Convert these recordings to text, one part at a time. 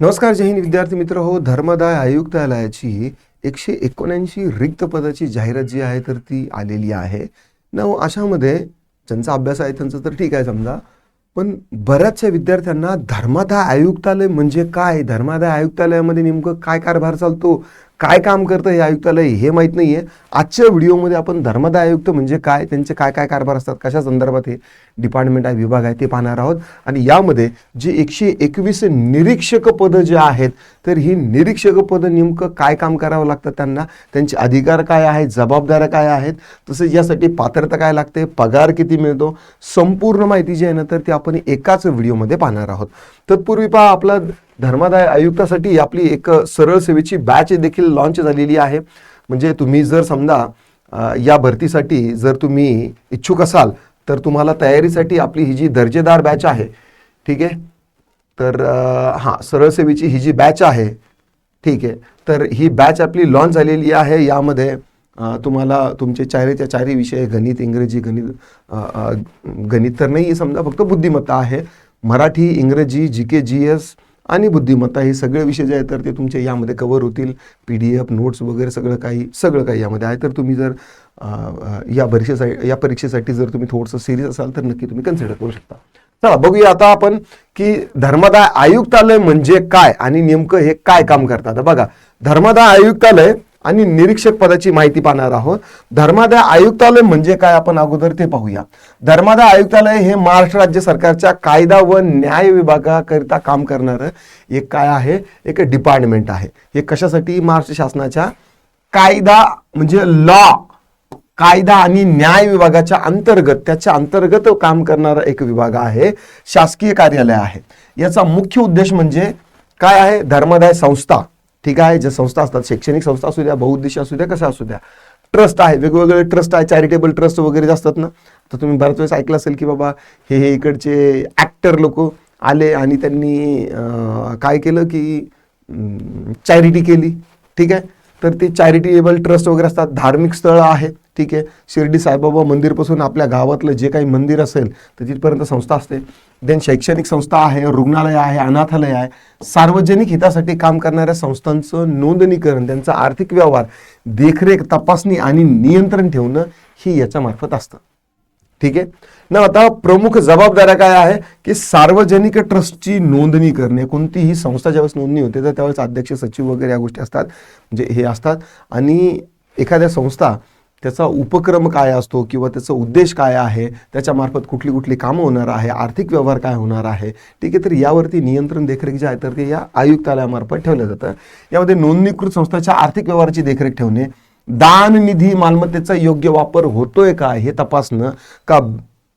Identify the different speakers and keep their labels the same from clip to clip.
Speaker 1: नमस्कार जय हिंद विद्यार्थी मित्र. हो धर्मदाय आयुक्तालयाची एकशे एकोणऐंशी रिक्त पदाची जाहिरात जी आहे तर ती आलेली आहे. ना अशामध्ये ज्यांचा अभ्यास आहे त्यांचं तर ठीक आहे समजा. पण बऱ्याचशा विद्यार्थ्यांना धर्मादाय आयुक्तालय म्हणजे काय? धर्मादाय आयुक्तालयामध्ये नेमकं काय कारभार चालतो? काय काम करतं हे आयुक्तालय हे माहीत नाही आहे आजच्या व्हिडिओमध्ये आपण धर्मदाय आयुक्त म्हणजे काय त्यांचे काय काय कारभार असतात कशा संदर्भात हे डिपार्टमेंट आहे विभाग आहे ते पाहणार आहोत. आणि यामध्ये जे एकशे एकवीस निरीक्षक पदं जे आहेत तर ही निरीक्षक पदं नेमकं काय काम करावं लागतं त्यांना? त्यांचे अधिकार काय आहेत जबाबदाऱ्या काय आहेत? तसेच यासाठी पात्रता काय लागते? पगार किती मिळतो? संपूर्ण माहिती जी आहे ना तर ती आपण एकाच व्हिडिओमध्ये पाहणार आहोत. तत्पूर्वी पहा आपला धर्मादाय आयुक्तासाठी आपली एक सरळ सेवेची बॅच देखील लॉन्च झालेली आहे. म्हणजे तुम्ही जर समजा या भरतीसाठी जर तुम्ही इच्छुक असाल तर तुम्हाला तयारीसाठी आपली ही जी दर्जेदार बॅच आहे ठीक आहे? तर हां सरळ सेवेची ही जी बॅच आहे ठीक आहे? तर ही बॅच आपली लॉन्च झालेली आहे. यामध्ये तुम्हाला तुमचे चारीच्या चारी विषय गणित इंग्रजी गणित गणित तर नाही समजा फक्त बुद्धिमत्ता आहे. मराठी इंग्रजी जी के जी एस आणि बुद्धिमत्ता हे सगळे विषय जे आहेत तर ते तुमचे यामध्ये कवर होतील. पी डी एफ नोट्स वगैरे सगळं काही सगळं काही यामध्ये आहे. तर तुम्ही जर या परीक्षेसाठी या परीक्षेसाठी जर तुम्ही थोडंसं सिरियस असाल तर नक्की तुम्ही कन्सिडर करू शकता. चला बघूया आता आपण की धर्मदाय आयुक्तालय म्हणजे काय आणि नेमकं हे काय काम करतात. बघा धर्मदाय आयुक्तालय आणि निरीक्षक पदाची माहिती पाहणार आहोत. धर्मादाय आयुक्तालय म्हणजे काय? आपण अगोदर ते पाहूया. धर्मादाय आयुक्तालय हे महाराष्ट्र राज्य सरकारच्या कायदा व न्याय विभागाकरिता काम करणारं एक काय आहे? एक डिपार्टमेंट आहे. हे कशासाठी? महाराष्ट्र शासनाच्या कायदा म्हणजे लॉ कायदा आणि न्याय विभागाच्या अंतर्गत त्याच्या अंतर्गत काम करणारा एक विभाग आहे शासकीय कार्यालय आहे. याचा मुख्य उद्देश म्हणजे काय आहे? धर्मादाय संस्था. ठीक आहे ज्या संस्था असतात शैक्षणिक संस्था असू द्या बहुउद्देशीय असू द्या कशा असू द्या ट्रस्ट आहे वेगवेगळे ट्रस्ट आहे चॅरिटेबल ट्रस्ट वगैरे जे असतात ना तर तुम्ही बऱ्याच वेळेस ऐकलं असेल की बाबा हे हे इकडचे ॲक्टर लोक आले आणि त्यांनी काय केलं की चॅरिटी केली ठीक आहे? तर ते चॅरिटेबल ट्रस्ट वगैरे असतात धार्मिक स्थळं आहेत ठीक आहे. शिर्डी साईबाबा मंदिरपासून आपल्या गावातलं जे काही मंदिर असेल तर तिथपर्यंत संस्था असते. देन शैक्षणिक संस्था आहे रुग्णालय आहे अनाथालय आहे. सार्वजनिक हितासाठी काम करणाऱ्या संस्थांचं नोंदणीकरण त्यांचा आर्थिक व्यवहार देखरेख तपासणी आणि नियंत्रण ठेवणं ही याच्यामार्फत असतं. ठीक आहे? ना आता प्रमुख जबाबदाऱ्या काय आहे? की सार्वजनिक ट्रस्टची नोंदणी करणे. कोणतीही संस्था ज्यावेळेस नोंदणी होते तर त्यावेळेस अध्यक्ष सचिव वगैरे या गोष्टी असतात. म्हणजे हे असतात. आणि एखाद्या संस्था त्याचा उपक्रम काय असतो किंवा त्याचा उद्देश काय आहे? त्याच्यामार्फत कुठली कुठली कामं होणार आहे? आर्थिक व्यवहार काय होणार आहे? ठीक आहे तर यावरती नियंत्रण देखरेख जे आहे तर ते या आयुक्तालयामार्फत ठेवलं जातं. यामध्ये नोंदणीकृत संस्थाच्या आर्थिक व्यवहाराची देखरेख ठेवणे दान निधी मालमत्तेचा योग्य वापर होतोय का हे तपासणं का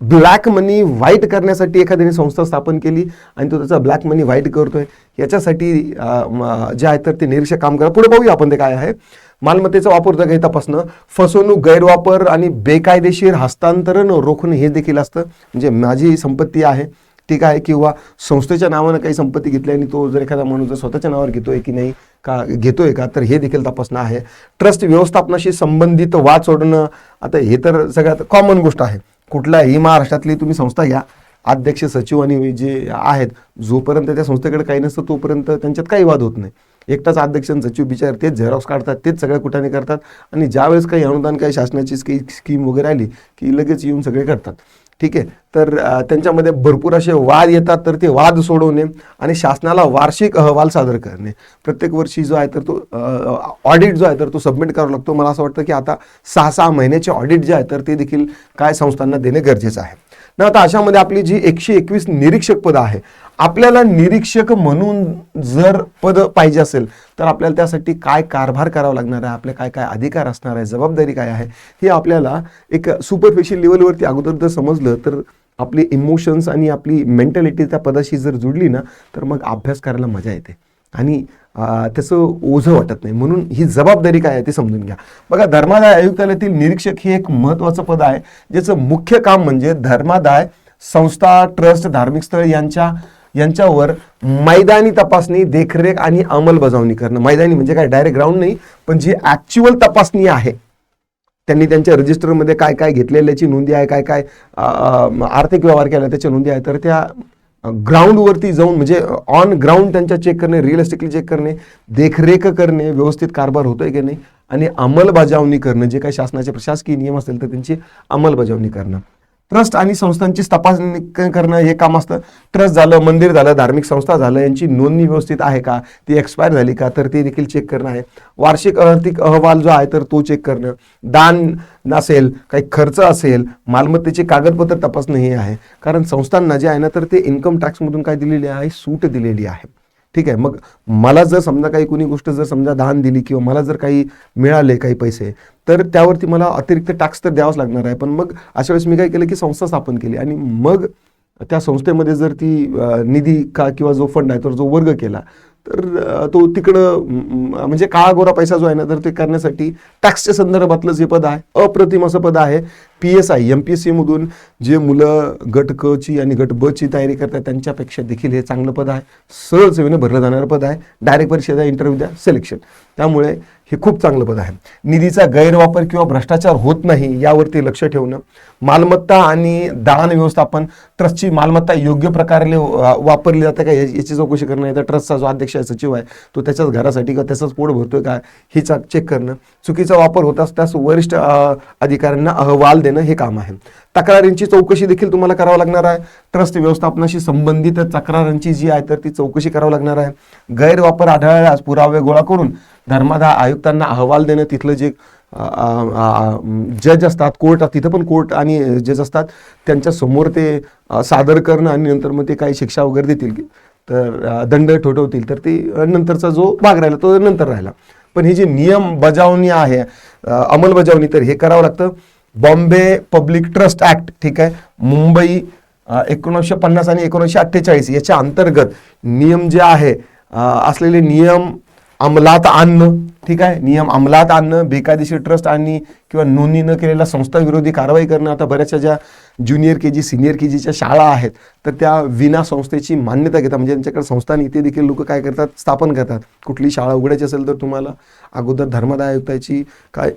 Speaker 1: ब्लॅक मनी व्हाईट करण्यासाठी एखाद्याने संस्था स्थापन केली आणि तो त्याचा ब्लॅक मनी व्हाईट करतोय. याच्यासाठी जे आहे तर ते निरीक्षक काम करा. पुढे पाहूया आपण ते काय आहे. मालमत्तेचा वापर होता तपासणं फसवणूक गैरवापर आणि बेकायदेशीर हस्तांतरण रोखणं हे देखील असतं. म्हणजे माझी संपत्ती आहे ठीक आहे किंवा संस्थेच्या नावानं काही संपत्ती घेतली आणि तो जर एखादा माणूस जर स्वतःच्या नावावर घेतोय की नाही का घेतोय का तर हे देखील तपासणं आहे. ट्रस्ट व्यवस्थापनाशी संबंधित वाद सोडणं आता हे तर सगळ्यात कॉमन गोष्ट आहे. कुठल्याही महाराष्ट्रातली तुम्ही संस्था घ्या अध्यक्ष सचिव आणि जे आहेत जोपर्यंत त्या संस्थेकडे काही नसतं तोपर्यंत त्यांच्यात काही वाद होत नाही. एकटाच अध्यक्ष आणि सचिव बिचार तेच झेरॉक्स काढतात तेच सगळ्या कुठाने करतात. आणि ज्यावेळेस काही अनुदान काही शासनाची काही स्कीम वगैरे आली की लगेच येऊन सगळे करतात. ठीक आहे? तर त्यांच्यामध्ये भरपूर असे वाद येतात तर ते वाद सोडवणे आणि शासनाला वार्षिक अहवाल सादर करणे. प्रत्येक वर्षी जो आहे तर तो ऑडिट जो आहे तर तो सबमिट करावा लागतो. मला असं वाटतं की आता सहा सहा महिन्याचे ऑडिट जे आहे तर ते देखील काय संस्थांना देणे गरजेचं आहे. ना आता अशामध्ये आपली जी एकशे एकवीस निरीक्षक पदं आहे आपल्याला निरीक्षक म्हणून जर पद पाहिजे असेल तर आपल्याला त्यासाठी काय कारभार करावा लागणार आहे आपले काय काय अधिकार असणार आहे जबाबदारी काय आहे हे आपल्याला एक सुपरफिशियल लेवलवरती अगोदर जर समजलं तर आपली इमोशन्स आणि आपली मेंटॅलिटी त्या पदाशी जर जुडली ना तर मग अभ्यास करायला मजा येते. आणि त्याचं ओझं वाटत नाही. म्हणून ही जबाबदारी काय आहे ते समजून घ्या. बघा धर्मादाय आयुक्तालयातील निरीक्षक हे एक महत्त्वाचं पद आहे ज्याचं मुख्य काम म्हणजे धर्मादाय संस्था ट्रस्ट धार्मिक स्थळ यांच्या यांच्यावर मैदानी तपासणी देखरेख आणि अंमलबजावणी करणं. मैदानी म्हणजे काय? डायरेक्ट ग्राउंड नाही पण जी ॲक्च्युअल तपासणी आहे त्यांनी त्यांच्या रजिस्टरमध्ये काय काय घेतलेल्याची नोंदी आहे काय काय आर्थिक व्यवहार केला त्याच्या नोंदी आहे. तर त्या ग्राउंडवरती जाऊन म्हणजे ऑन ग्राउंड त्यांच्या चेक करणे रिअलिस्टिकली चेक करणे देखरेख करणे व्यवस्थित कारभार होतोय की नाही आणि अंमलबजावणी करणं जे काही शासनाचे प्रशासकीय नियम असतील तर त्यांची अंमलबजावणी करणं. ट्रस्ट आणि संस्थांची तपासणी करणं हे काम असतं. ट्रस्ट झालं मंदिर झालं धार्मिक संस्था झालं यांची नोंदणी व्यवस्थित आहे का? ती एक्सपायर झाली का? तर ते देखील चेक करणं आहे. वार्षिक आर्थिक अहवाल जो आहे तर तो चेक करणं. दान असेल काही खर्च असेल मालमत्तेचे कागदपत्र तपासणं हे आहे. कारण संस्थांना जे आहे ना तर ते इन्कम टॅक्समधून काय दिलेली आहे सूट दिलेली आहे. ठीक आहे मग मला जर समजा काही कुणी गोष्ट जर समजा दान दिली किंवा मला जर काही मिळाले काही पैसे तर त्यावरती मला अतिरिक्त टॅक्स तर द्यावाच लागणार आहे. पण मग अशा वेळेस मी काय केलं की संस्था स्थापन केली आणि मग त्या संस्थेमध्ये जर ती निधी का किंवा जो फंड आहे तर जो वर्ग केला तर तो तिकडं म्हणजे काळा गोरा पैसा जो आहे ना तर ते करण्यासाठी टॅक्सच्या संदर्भातलं जे पद आहे. अप्रतिम असं पद आहे. P S I M P S सीमधून जे मुलं गट क ची आणि गट ब ची तयारी करतात त्यांच्यापेक्षा देखील हे चांगलं पद आहे. सहज सेवेने भरलं जाणारं पद आहे. डायरेक्ट परीक्षा द्या इंटरव्ह्यू द्या सिलेक्शन त्यामुळे हे खूप चांगलं पद आहे. निधीचा गैरवापर किंवा भ्रष्टाचार होत नाही यावरती लक्ष ठेवणं मालमत्ता आणि दान व्यवस्थापन ट्रस्टची मालमत्ता योग्य प्रकारे वापरली जाते का? याची चौकशी करणं तर ट्रस्टचा जो अध्यक्ष आहे सचिव आहे तो त्याच्याच घरासाठी का त्याचाच पोट भरतोय का? हे चेक करणं. चुकीचा वापर होत त्यास वरिष्ठ अधिकाऱ्यांना अहवाल देणं हे काम आहे. तक्रारींची चौकशी देखील तुम्हाला करावं लागणार आहे. ट्रस्ट व्यवस्थापनाशी संबंधित तक्रारांची जी आहे तर ती चौकशी करावं लागणार आहे. गैरवापर आढळल्यास पुरावे गोळा करून धर्मादाय आयुक्तांना अहवाल देणं तिथलं जे जज असतात कोर्ट तिथं पण कोर्ट आणि जज असतात. त्यांच्यासमोर ते सादर करणं आणि नंतर मग ते काही शिक्षा वगैरे देतील. की तर दंड ठोठवतील. तर ते नंतरचा जो भाग राहिला तो नंतर राहिला. पण हे जी नियम बजावणी आहे अंमलबजावणी तर हे करावं लागतं. बॉम्बे पब्लिक ट्रस्ट ऍक्ट ठीक आहे? मुंबई एकोणीसशे पन्नास आणि एकोणीसशे अठ्ठेचाळीस याच्या अंतर्गत नियम जे आहे असलेले नियम अंमलात आणणं ठीक आहे? नियम अंमलात आणणं बेकायदेशीर ट्रस्ट आणि किंवा नोंदणी न केलेल्या संस्थाविरोधी कारवाई करणं आता बऱ्याचशा ज्या junior K G senior K जीच्या शाळा आहेत तर त्या विना संस्थेची मान्यता घेतात. म्हणजे त्यांच्याकडे संस्था नाही देखील लोक काय करतात? स्थापन करतात. कुठली शाळा उघडायची असेल तर तुम्हाला अगोदर धर्मदाय आयुक्ताची काय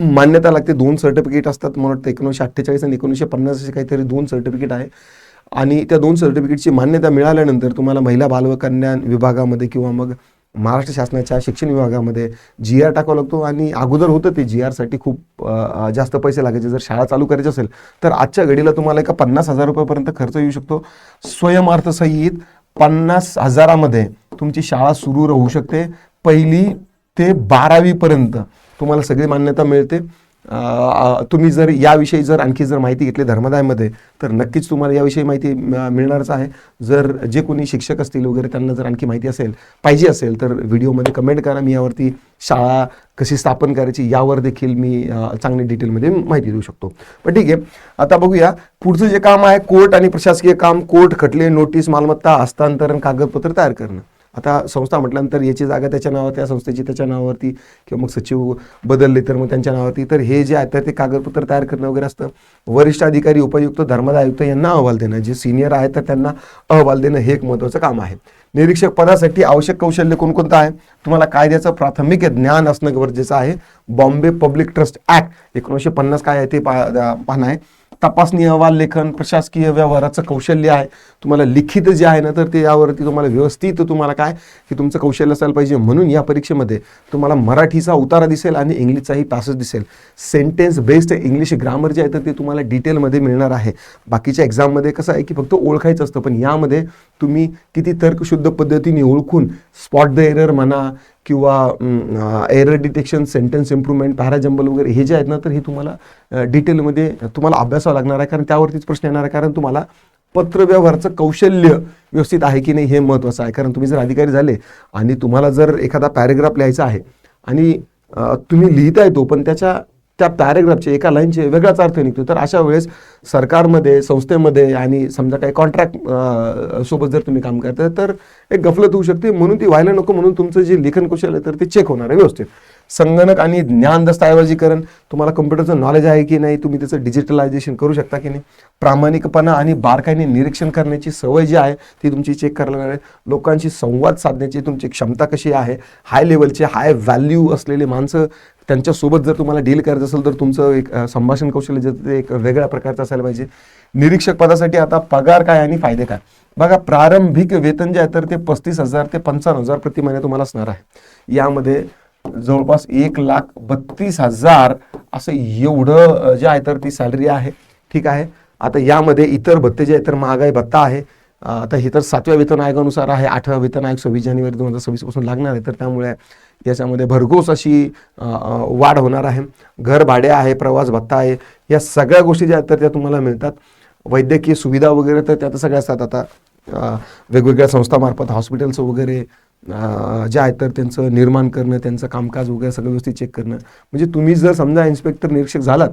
Speaker 1: मान्यता लागते. दोन सर्टिफिकेट असतात. मला वाटतं एकोणीसशे अठ्ठेचाळीस आणि एकोणीसशे पन्नास असे काहीतरी दोन सर्टिफिकेट आहे. आणि त्या दोन सर्टिफिकेटची मान्यता मिळाल्यानंतर तुम्हाला महिला बाल व विभागामध्ये किंवा मग महाराष्ट्र शासनाच्या शिक्षण विभागामध्ये जी आर टाकावा लागतो आणि अगोदर होतं ते जी आरसाठी खूप जास्त पैसे लागायचे. जर शाळा चालू करायची असेल तर आजच्या घडीला तुम्हाला एका पन्नास हजार रुपयापर्यंत खर्च येऊ शकतो. स्वयंअर्थसहित पन्नास हजारामध्ये तुमची शाळा सुरू राहू शकते. पहिली ते बारावीपर्यंत तुम्हाला सगळी मान्यता मिळते. तुम्ही जर याविषयी जर आणखी जर माहिती घेतली धर्मदायमध्ये तर नक्कीच तुम्हाला याविषयी माहिती मिळणारच आहे. जर जे कोणी शिक्षक असतील वगैरे त्यांना जर आणखी माहिती असेल पाहिजे असेल तर व्हिडिओमध्ये कमेंट करा. मी यावरती शाळा कशी स्थापन करायची यावर देखील मी चांगली डिटेलमध्ये माहिती देऊ शकतो. पण ठीक आहे आता बघूया. पुढचं जे काम आहे कोर्ट आणि प्रशासकीय काम कोर्ट खटले नोटीस मालमत्ता हस्तांतरण कागदपत्र तयार करणं. आता संस्था म्हटल्यानंतर याची जागा त्याच्या नावावर त्या संस्थेची त्याच्या नावावरती किंवा मग सचिव बदलले तर मग त्यांच्या नावावरती. तर हे जे आहे तर ते कागदपत्र तयार करणं वगैरे असतं वरिष्ठ अधिकारी उपायुक्त धर्मदाय आयुक्त यांना अहवाल देणं जे सिनियर आहेत तर त्यांना अहवाल देणं हे एक महत्त्वाचं काम आहे. निरीक्षक पदासाठी आवश्यक कौशल्य कोणकोणतं आहे? तुम्हाला कायद्याचं प्राथमिक ज्ञान असणं गरजेचं आहे. बॉम्बे पब्लिक ट्रस्ट ॲक्ट एकोणीसशे पन्नास काय आहे ते पा पाहणं आहे. तपासणी अहवाल लेखन प्रशासकीय व्यवहाराचं कौशल्य आहे. तुम्हाला लिखित जे आहे ना तर ते यावरती तुम्हाला व्यवस्थित तुम्हाला काय की तुमचं कौशल्य असायला पाहिजे. म्हणून या परीक्षेमध्ये तुम्हाला मराठीचा उतारा दिसेल आणि इंग्लिशचाही पॅसेज दिसेल. सेंटेन्स बेस्ड इंग्लिश ग्रामर जे आहे तर ते तुम्हाला डिटेलमध्ये मिळणार आहे. बाकीच्या एक्झाममध्ये कसं आहे की फक्त ओळखायचं असतं पण यामध्ये तुम्ही किती तर्कशुद्ध पद्धतीने ओळखून स्पॉट द एरर म्हणा किंवा error detection sentence improvement para jumble वगैरे हे जे आहेत ना तर हे तुम्हाला डिटेलमध्ये तुम्हाला अभ्यासावं लागणार आहे. कारण त्यावरतीच प्रश्न येणार आहे. कारण तुम्हाला पत्रव्यवहाराचं कौशल्य व्यवस्थित आहे की नाही हे महत्त्वाचं आहे. कारण तुम्ही जर अधिकारी झाले आणि तुम्हाला जर एखादा पॅरेग्राफ लिहायचा आहे आणि तुम्ही लिहिता येतो पण त्याच्या त्या पॅरेग्राफचे एका लाईनचे वेगळाच अर्थ निघतो. तर अशा वेळेस सरकारमध्ये संस्थेमध्ये आणि समजा काही कॉन्ट्रॅक्ट सोबत जर तुम्ही काम करता तर एक गफलत होऊ शकते. म्हणून ती व्हायला नको म्हणून तुमचं जे लेखन कौशल्य आहे तर ते चेक होणार आहे व्यवस्थित. संगणक आणि ज्ञान दस्तऐवजीकरण तुम्हाला कम्प्युटरचं नॉलेज आहे की नाही तुम्ही त्याचं डिजिटलायझेशन करू शकता की नाही? प्रामाणिकपणा आणि बारकाईने निरीक्षण करण्याची सवय जी आहे ती तुमची चेक करणार आहे. लोकांशी संवाद साधण्याची तुमची क्षमता कशी आहे? हाय लेवलचे हाय व्हॅल्यू असलेले माणसं त्यांच्यासोबत जर तुम्हाला डील करायचं असेल तर तुमचं एक संभाषण कौशल्य जे ते एक वेगळ्या प्रकारचं असायला पाहिजे. निरीक्षक पदासाठी आता पगार काय आणि फायदे काय? बघा प्रारंभिक वेतन जे आहे तर ते पस्तीस हजार ते पंचावन्न हजार प्रति महिने तुम्हाला असणार आहे. यामध्ये जवळपास एक लाख बत्तीस हजार असं एवढं जे आहे तर ती सॅलरी आहे. ठीक आहे? आता यामध्ये इतर भत्ते जे आहे तर महागाई भत्ता आहे. आता हे तर सातव्या वेतन आयोगानुसार आहे आठव्या वेतन आयोग सव्वीस जानेवारी दोन हजार सव्वीसपासून लागणार आहे तर त्यामुळे याच्यामध्ये भरघोस अशी वाढ होणार आहे. घर भाडे आहे प्रवास भत्ता आहे या सगळ्या गोष्टी ज्या आहेत तर त्या तुम्हाला मिळतात. वैद्यकीय सुविधा वगैरे तर त्या तर सगळ्या असतात. आता वेगवेगळ्या संस्थामार्फत हॉस्पिटल्स वगैरे ज्या जे आहेत तर त्यांचं निर्माण करणं त्यांचं कामकाज वगैरे सगळं व्यवस्थित चेक करणं. म्हणजे तुम्ही जर समजा इन्स्पेक्टर निरीक्षक झालात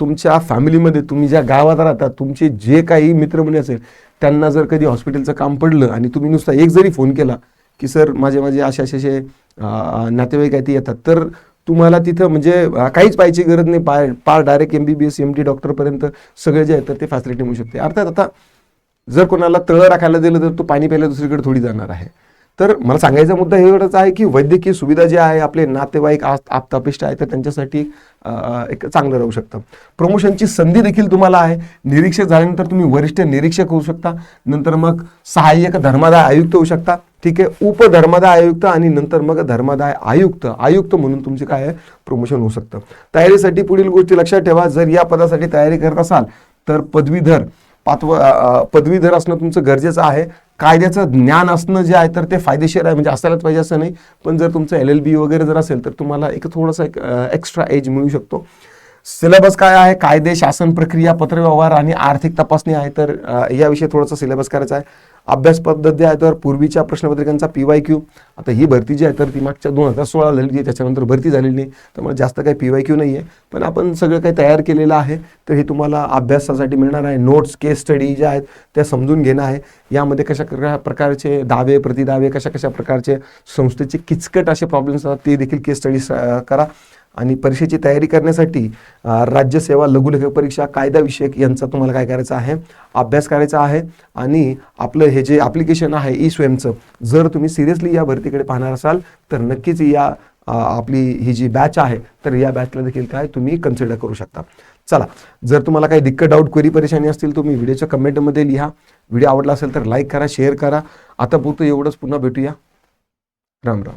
Speaker 1: तुमच्या फॅमिलीमध्ये तुम्ही ज्या गावात राहता तुमचे जे काही मित्रमंडळी असेल त्यांना जर कधी हॉस्पिटलचं काम पडलं आणि तुम्ही नुसता एक जरी फोन केला की सर माझे माझे असे असे असे नातेवाईक आहे ते येतात. तर तुम्हाला तिथं म्हणजे काहीच पाहायची गरज नाही. पार पार direct M B B S M D डॉक्टरपर्यंत सगळे जे आहेत तर ते फॅसिलिटी मिळू शकते. अर्थात आता जर कोणाला तळं राखायला दिलं तर तो पाणी प्यायला दुसरीकडे थोडी जाणार आहे. तर मला सांगायचा मुद्दा एवढाच आहे की वैद्यकीय सुविधा जे आहे आपले नातेवाईक आस- आप्तापिष्ट आहे तर त्यांच्यासाठी एक चांगलं राहू शकतं. प्रमोशनची संधी देखील तुम्हाला आहे. निरीक्षक झाल्यानंतर तुम्ही वरिष्ठ निरीक्षक होऊ शकता. नंतर मग सहाय्यक धर्मादाय आयुक्त होऊ शकता. ठीक आहे? उपधर्मादाय आयुक्त आणि नंतर मग धर्मादाय आयुक्त. आयुक्त म्हणून तुमचे काय आहे? प्रमोशन होऊ शकतं. तयारीसाठी पुढील गोष्टी लक्षात ठेवा. जर या पदासाठी तयारी करत असाल तर पदवीधर पातव पदवीधर असणं तुमचं गरजेचं आहे. कायद्याचं ज्ञान असणं जे आहे तर ते फायदेशीर आहे. म्हणजे असायलाच पाहिजे असं नाही. पण जर तुमचं एल एल बी वगैरे जर असेल तर तुम्हाला एक थोडंसं एक एक्स्ट्रा एज मिळू शकतो. सिलेबस काय आहे? कायदे शासन प्रक्रिया पत्रव्यवहार आणि आर्थिक तपासणी आहे. तर याविषयी थोडंसं सिलेबस करायचा आहे. अभ्यास पद्धती आहे तर पूर्वीच्या प्रश्नपत्रिकांचा पी वाय क्यू. आता ही भरती जी आहे तर ती मागच्या दोन हजार सोळा झालेली आहे त्याच्यानंतर भरती झालेली नाही. त्यामुळे जास्त काही पी वाय क्यू नाही आहे. पण आपण सगळं काही तयार केलेलं आहे. तर हे तुम्हाला अभ्यासासाठी मिळणार आहे. नोट्स केस स्टडी ज्या आहेत त्या समजून घेणं आहे. यामध्ये कशा कशा प्रकारचे दावे प्रतिदावे कशा कशा प्रकारचे संस्थेचे किचकट असे प्रॉब्लेम्स असतात ते देखील केस स्टडी करा. आणि परीक्षेची तयारी करण्यासाठी राज्यसेवा लघुलेखक परीक्षा कायदाविषयक यांचा तुम्हाला काय करायचं आहे? अभ्यास करायचा आहे आणि आपलं हे जे ॲप्लिकेशन आहे ई स्वयंचं जर तुम्ही सिरियसली या भरतीकडे पाहणार असाल तर नक्कीच या आपली ही जी बॅच आहे तर या बॅचला देखील काय तुम्ही कन्सिडर करू शकता. चला जर तुम्हाला काही दिक्कत डाऊट क्वेरी परेशानी असतील तुम्ही व्हिडिओच्या कमेंटमध्ये लिहा. व्हिडिओ आवडला असेल तर लाईक करा शेअर करा. आता पुरतं एवढंच पुन्हा भेटूया. राम राम.